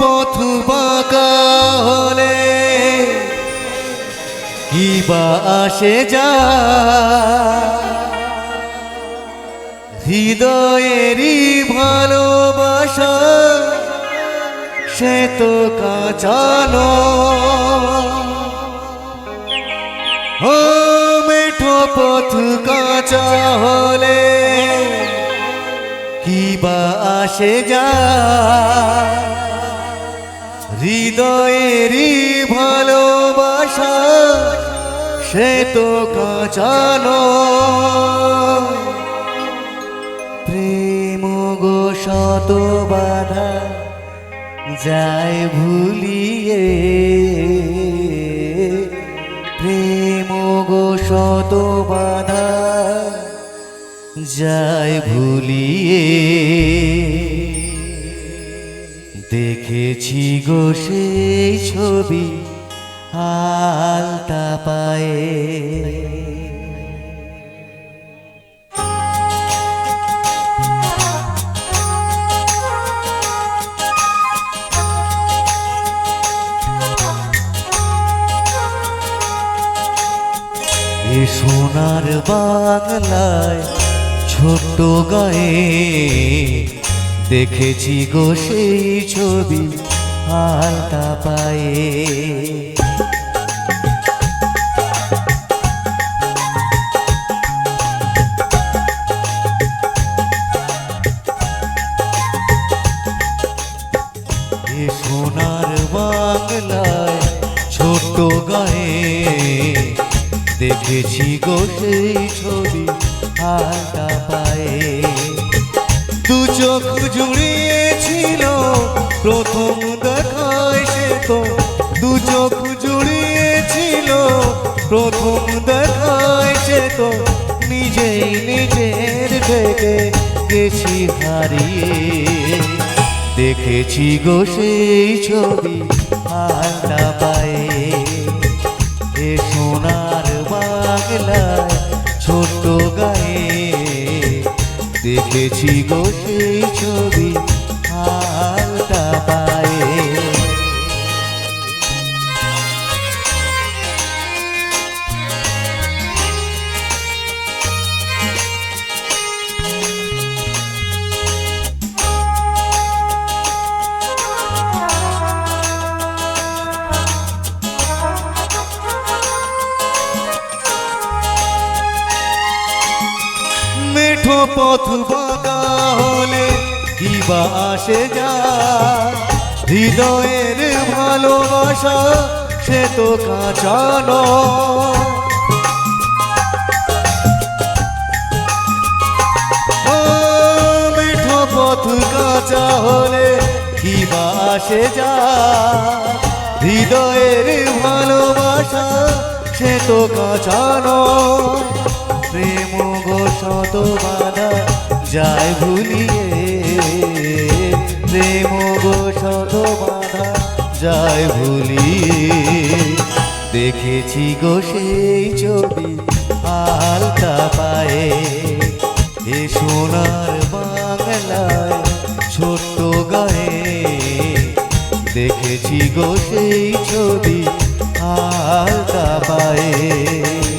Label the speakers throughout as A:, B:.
A: পথ বাঁকালে কি বা আসে যা। হৃদয়েরই ভালোবাসা, সে তো কাঁচানো ও মেঠো পথ কাঁচা হলে কি বা আসে যা। হৃদয়েরই ভালোবাসা, সে তো কাঁচানো। প্রেম গো শত বাধা যায় ভুলিয়ে। প্রেম গো শত বাধা যায় ভুলিয়ে। দেখেছি গো সেই ছবি হালতা পায়ে। সোনার বাংলায় ছোট্ট গায়ে দেখেছি গো সেই ছবি হালতা পায়ে। সোনার বাংলায় ছোট্ট গায়ে দেখেছি গো সেই ছবি আলতা পায়ে। চোখ জুড়িয়েছিল। প্রথম দেখায় সে তো দু চোখ জুড়িয়েছিল। প্রথম দেখায় সে তো নিজেই নিজের থেকে গেছি হারিয়ে। দেখেছি গো সেই ছবি হালটা পায়ে। দেখেছি গো সেই ছবি। মেঠো পথ বাঁকা হলে কি বা আসে যা। হৃদয়ের ভালোবাসা, সে তো কাঁচানো। মেঠো পথ কাঁচা হলে কি যা। হৃদয়ের ভালোবাসা, সে তো কাঁচানো। প্রেম শত বাধা যায় ভুলিয়ে। প্রেম গো, শত বাধা যায় ভুলিয়ে। দেখেছি গো সেই ছবি আলতা পায়ে। এ সোনার বাংলায় ছোট্ট গায়ে। দেখেছি গো সেই ছবি আলতা পায়ে।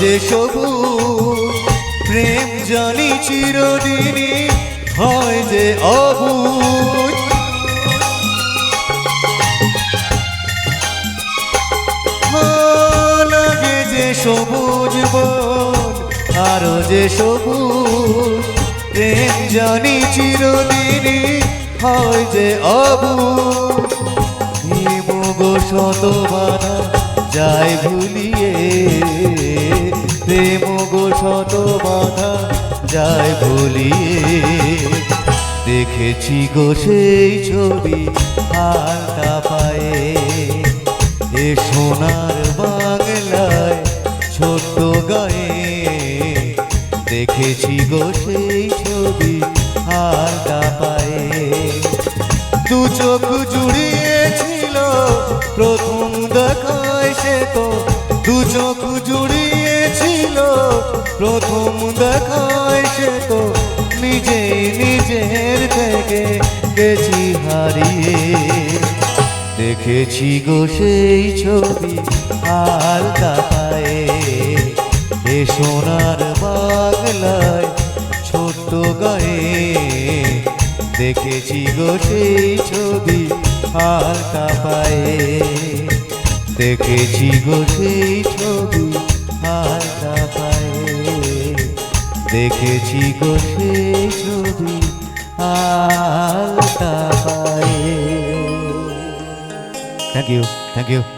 A: যে সবুজ প্রেম জানি চিরদিনই হয় যে অবুজ। লাগে যে সবুজ বন, আরও যে সবুজ প্রেম জানি চিরদিনই হয় যে অবুজ। গো শত বাধা যায় ভুলিয়ে। প্রেম গো শত বাধা যায় ভুলিয়ে। দেখেছি গো সেই ছবি হালটা পায়ে। এ সোনার বাংলায় ছোট্ট গায়ে। দেখেছি গো সেই ছবি হালকা পায়ে। দু চোখ জুড়িয়েছিল প্রথম দেখায় প্রথম দেখায় সে তো নিজেই নিজের থেকে গেছি হারিয়ে। দেখেছি গো সেই ছবি হালকা পায়ে এ সোনার বাংলায় ছোট্ট গায়ে। দেখেছি গো সেই ছবি হালকা পায়ে দেখেছি গো সেই ছবি হালকা দেখেছি গো সে ছবি আলতা পায়ে। Thank you thank you